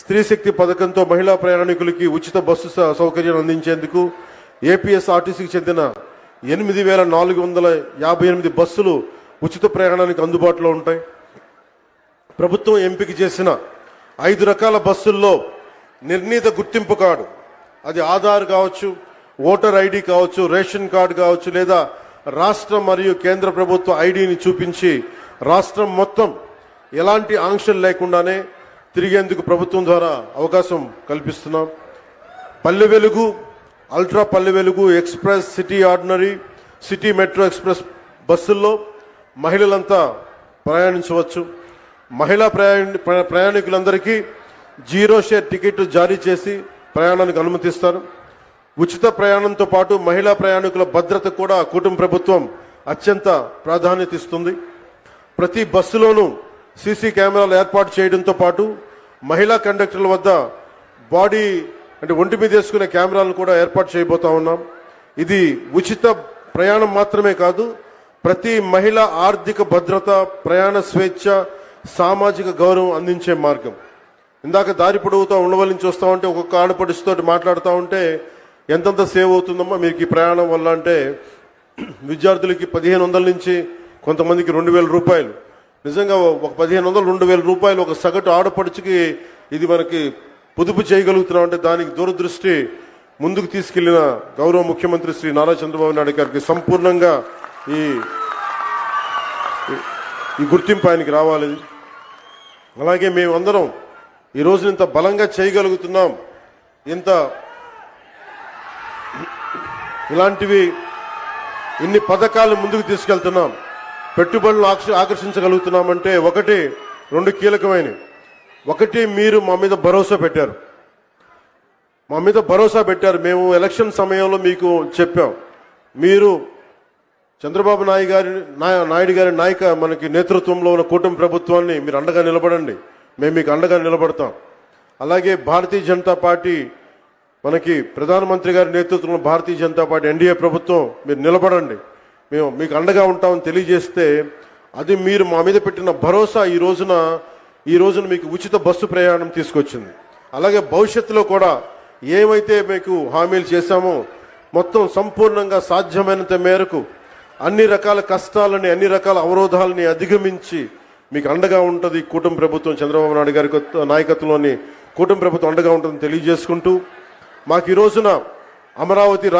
స్త్రీ శక్తి పథకంతో మహిళా ప్రయాణికులకి ఉచిత బస్సు స- సౌకర్యం అందించేందుకు ఏపీఎస్ఆర్టీసీకి చెందిన ఎనిమిది వేల నాలుగు వందల యాభై ఎనిమిది బస్సులు ఉచిత ప్రయాణానికి అందుబాటులో ఉంటాయి. ప్రభుత్వం ఎంపిక చేసిన ఐదు రకాల బస్సుల్లో నిర్ణీత గుర్తింపు కార్డు అది ఆధార్ కావచ్చు ఓటర్ ఐడి కావచ్చు రేషన్ కార్డు కావచ్చు లేదా రాష్ట్ర మరియు కేంద్ర ప్రభుత్వ ఐడిని చూపించి రాష్ట్రం మొత్తం ఎలాంటి ఆంక్షలు లేకుండానే తిరిగేందుకు ప్రభుత్వం ద్వారా అవకాశం కల్పిస్తున్నాం. పల్లె Velugu ultra Palle Velugu express city ordinary city metro express బస్సుల్లో మహిళలంతా ప్రయాణించవచ్చు. మహిళా ప్రయాణ ప్రయాణికులందరికీ జీరో షేర్ టికెట్ జారీ చేసి ప్రయాణానికి అనుమతిస్తారు. ఉచిత ప్రయాణంతో పాటు మహిళా ప్రయాణికుల భద్రత కూడా కుటుంబ ప్రభుత్వం అత్యంత ప్రాధాన్యత ఇస్తుంది. ప్రతి బస్సులోనూ సీసీ కెమెరాలు ఏర్పాటు చేయడంతో పాటు మహిళా కండక్టర్ల వద్ద బాడీ అంటే ఒంటి మీద వేసుకునే కెమెరాలను కూడా ఏర్పాటు చేయబోతా ఉన్నాం. ఇది ఉచిత ప్రయాణం మాత్రమే కాదు ప్రతి మహిళ ఆర్థిక భద్రత ప్రయాణ స్వేచ్ఛ సామాజిక గౌరవం అందించే మార్గం. ఇందాక దారి పొడవుతా ఉండవలించి నుంచి ఉంటే ఒక్కొక్క ఆడపడుచుతో మాట్లాడుతూ ఉంటే ఎంతెంత సేవ్ అవుతుందమ్మా మీకు ఈ ప్రయాణం వల్ల అంటే విద్యార్థులకి పదిహేను వందల నుంచి కొంతమందికి రెండు వేల రూపాయలు. నిజంగా ఒక పదిహేను వందలు రెండు వేల రూపాయలు ఒక సగటు ఆడపడుచుకి ఇది మనకి పొదుపు చేయగలుగుతున్నాం అంటే దానికి దూరదృష్టి ముందుకు తీసుకెళ్ళిన గౌరవ ముఖ్యమంత్రి శ్రీ నారా చంద్రబాబు నాయుడు గారికి సంపూర్ణంగా ఈ ఈ గుర్తింపు ఆయనకి రావాలి. అలాగే మేమందరం ఈ ఇంత బలంగా చేయగలుగుతున్నాం. ఇంత ఇలాంటివి ఇన్ని పథకాలు ముందుకు తీసుకెళ్తున్నాం. పెట్టుబడులు ఆకర్షించగలుగుతున్నామంటే ఒకటి రెండు కీలకమైనవి. ఒకటి మీరు మా మీద భరోసా పెట్టారు. మా మీద భరోసా పెట్టారు. మేము ఎలక్షన్ సమయంలో మీకు చెప్పాం. మీరు చంద్రబాబు నాయుడు గారి నాయ- నాయుడు గారి నాయక మనకి నేతృత్వంలో ఉన్న కూటమి ప్రభుత్వాన్ని మీరు అండగా నిలబడండి. మేము మీకు అండగా నిలబడతాం. అలాగే భారతీయ జనతా పార్టీ మనకి ప్రధానమంత్రి గారి నేతృత్వంలో భారతీయ జనతా పార్టీ ఎన్డీఏ ప్రభుత్వం మీరు నిలబడండి. మేము మీకు అండగా ఉంటామని తెలియజేస్తే అది మీరు మా మీద పెట్టిన భరోసా ఈ రోజున ఈ రోజున మీకు ఉచిత బస్సు ప్రయాణం తీసుకొచ్చింది. అలాగే భవిష్యత్తులో కూడా ఏమైతే మీకు హామీలు చేశామో మొత్తం సంపూర్ణంగా సాధ్యమైనంత మేరకు అన్ని రకాల కష్టాలని అన్ని రకాల అవరోధాలని అధిగమించి మీకు అండగా ఉంటుంది కూటమి ప్రభుత్వం చంద్రబాబు నాయుడు గారి నాయకత్వంలోని కూటమి ప్రభుత్వం అండగా ఉంటుందని తెలియజేసుకుంటూ మాకు ఈ రోజున అమరావతి రాజ